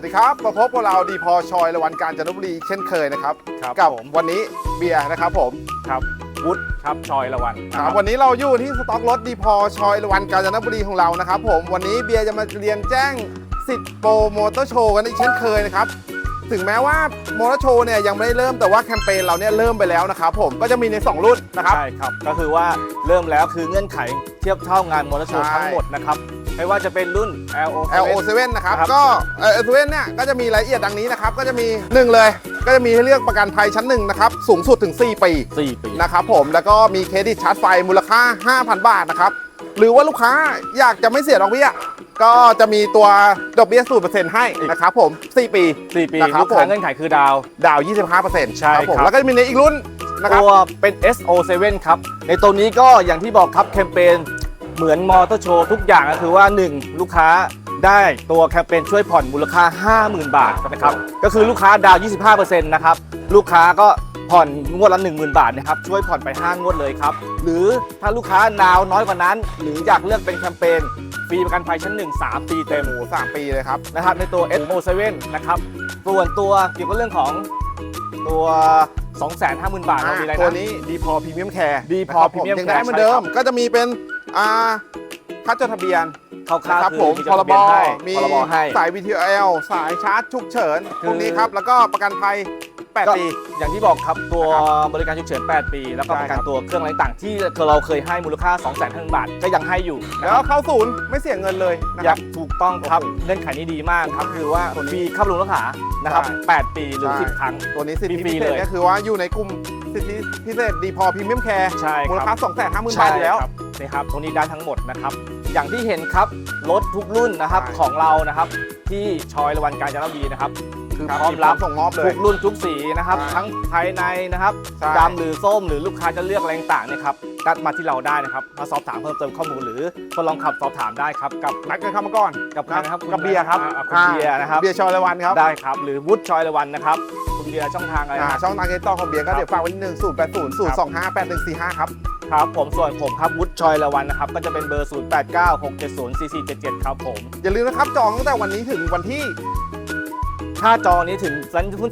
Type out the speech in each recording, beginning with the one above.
วัสดีครับ มาพบกับเราดีพอชอยละวันการจันทบุรีเช่นเคยนะครับครับกับผมวันนี้เบียร์นะครับผมครับวุฒิครับชอยละวันครับวันนี้เราอยู่ที่สต็อกรถดีพอชอยละวันการจันทบุรีของเรานะครับผมวันนี้เบียร์จะมาเรียนแจ้งสิทธิ์โปรโมเตอร์โชว์กันอีกเช่นเคยนะครับถึงแม้ว่ามอเตอร์โชว์เนี่ยยังไม่ได้เริ่มแต่ว่าแคมเปญเราเนี่ยเริ่มไปแล้วนะครับผมก็จะมีใน 2 รุ่นนะครับใช่ครับ ก็คือว่าเริ่มแล้วคือเงื่อนไขเทียบเท่างานมอเตอร์โชว์ใช่ทั้งหมดนะครับ ไม่ว่าจะเป็นรุ่น LO LO7 นะครับ ครับ ก็เอ่อ L7 เนี่ยก็จะมีรายละเอียดดังนี้นะครับ ก็จะมีหนึ่งเลย ก็จะมีให้เลือกประกันภัยชั้นหนึ่งนะครับ สูงสุดถึง 4 ปี4ปี นะครับผมแล้วก็มีเครดิตชาร์จไฟมูลค่า 5,000 บาทนะครับ หรือว่าลูกค้าอยากจะไม่เสียดอกเบี้ย ก็จะมีตัวดอกเบี้ย0%ให้นะครับผม 4 ปี4ปีนะครับลูกค้าผม เงื่อนไขคือดาว ดาว 25%ใช่ผมครับ แล้วก็จะมีในอีกรุ่นนะครับ ตัวเป็น SO7 ครับ ในตัวนี้ก็อย่างที่บอกครับแคมเปญ เหมือนมอเตอร์โชว์ทุกอย่างก็คือว่า 1 ลูกค้าได้ตัวแคมเปญช่วยผ่อนมูลค่า 50,000 บาทนะครับก็คือลูกค้าดาว 25%นะครับลูกค้าก็ผ่อนงวดละ 10,000 บาทนะครับช่วยผ่อนไป5งวดเลยครับ หรือถ้าลูกค้าดาวน้อยกว่านั้น หรืออยากเลือกเป็นแคมเปญฟรีประกันภัยชั้น 1 3 ปีเต็มโอ้โหสามปีเลยครับนะครับในตัว SO7 นะครับส่วนตัวเกี่ยวกับเรื่องของตัว250,000 บาทเรามีอะไรตัวนะนี้ดีพอพรีเมียมแคร์ Depor Premium ยังได้ Care เหมือนเดิใช่ครัมบก็จะมีเป็น อ่าค่าจดทะเบียนคร่าวนะครับๆผมคือพรบมีจดทะเบียนให้มีพรบให้สาย VTL สายชาร์จฉุกเฉินคือพวกนี้ครับ แล้วก็ประกันภัย ก็8 ปี อย่างที่บอกครับตัวนะคบริการฉุกเฉิน 8 ปี แล้วก็ใช่ประคกัรันบตัวเครื่องอะไรต่างๆที่เราเคยให้มูลค่า2 5 0 0 0 0บาทก็ยังให้อยู่นะแล้วครับเข้าศูนย์ไม่เสียเงินเลยนะอคยารับกถูกต้องครับโอ้โหเงื่อนไขนี้ดีมากครับ คือว่าตัวนี้ฟรีเข้าบำรุงรักษานะครับ ใช่8 ปีหรือ ใช่ 10 ครั้ง ตัวนี้สิทธิฟรีพิๆเศษเลยก็คือว่าอยู่ในกลุ่มสิทธิพิเศษดีพอพรีเมียมแคร์ใช่มูลคค่ารับ2 5 0 0 0 0 บาทอยู่แล้วครับ นี่ครับตรงนี้ได้ทั้งหมดนะครับ อย่างที่เห็นครับรถทุกรุ่นนะครับใช่ ของเรานะครับ ที่ชอยละวันการจนบุรีนะครับ คือครับพร้อมรับส่งมอบเลทุย กรุ่นทุกสีนะครับ ใช่ทั้งภายในนะครับใช่ ดำหรือส้มหรือลูกค้าจะเลือกอะไรต่างๆเนะครับนัดมาที่เราได้นะครับมาสอบถามเพิ่มเติมข้อมูลหรือทดลองขับสอบถามได้ครับกับนัดกันเข้ามาก่อนกับใครนะครับคุณกับเบียร์ครับอ่าคุณเบียร์นะครับ เบียร์ชอลวันครับได้ครับ หรือวุฒิชอยละวันนะครับ คุณเบียร์ช่องทางอะไรอ่านะ ช่องทางติดต่อของเบียร์ก็ครับเดี๋ยวฝากไว้ที่หนึ่งศูนย์แปดศูนย์ศูนย์สองห้าแปดหนึ่งสี่ห้าครับ ครับผมส่วนผมครับวุฒิชอยละวันนะครับก็จะเป็นเบอร์ 0 8 9 6 7 0 4 4 7 7 ครับผม อย่าลืมนะครับจองตั้งแต่วันนี้ถึงวันที่ ถ้าจองนี้ถึง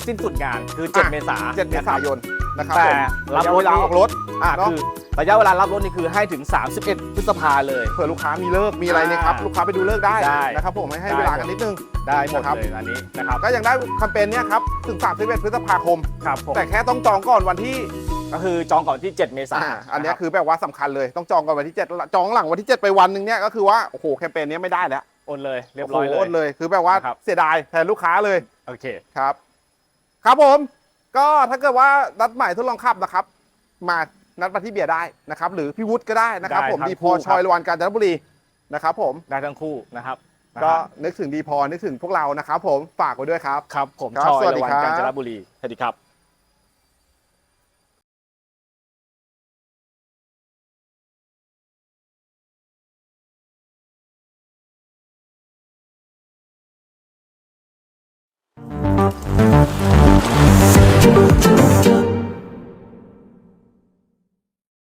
สิ้นสุดงานคือ7เมษายน7เมษายนนะครับแต่ผมรับระยะรเวถลานี้ออกรถอ่าเนอะคือระยะเวลารับรถนี่คือให้ถึง 31 พฤษภาเลย เผื่อลูกค้ามีเลิกมีอะไรเนี่ยครับอ่าลูกค้าไปดูเลิกได้ได้นะครับผมให้ให้ได้ เวลากันนิดนึง ได้หมดนะครับ เลยอันนี้นะครับก็ยังได้แคมเปญเนี้ยครับถึง31พฤษภาคม ครับผมแต่แค่ต้องจองก่อนวันที่ ก็คือจองก่อนที่ 7 เมษาอ่ายนอันเนี้ยรับคือแบบว่าสำคัญเลยต้องจองก่อนวันที่ 7 จองหลังวันที่ 7 ไปวันหนึ่งเนี่ยก็คือว่าโอ้โหแคมเปญเนี้ยไม่ได้แล้วโอนเลยเรียบร้อยเลโโหยเลยคือแบบว่านะครับ เสียดายแทนลูกค้าเลยโอเค ครับ ครับผมก็ถ้าเกิดว่านัดหมายทดลองขับนะครับ มานัดมาที่เบียร์ได้นะครับ หรือพี่วุฒิก็ได้นะครับ ได้ผมทั้งดีพคู่อครับชอยรวันการจันทบุรีนะครับ ผมได้ทั้งคู่นะครับนะก็ครับนึกถึงดีพอนึกถึงพวกเรานะครับ ผมฝากไว้ด้วยครับ ครับผมครับชอยสวัสดีละวันครับ กาญจนบุรีสวัสดีครับ Thank you.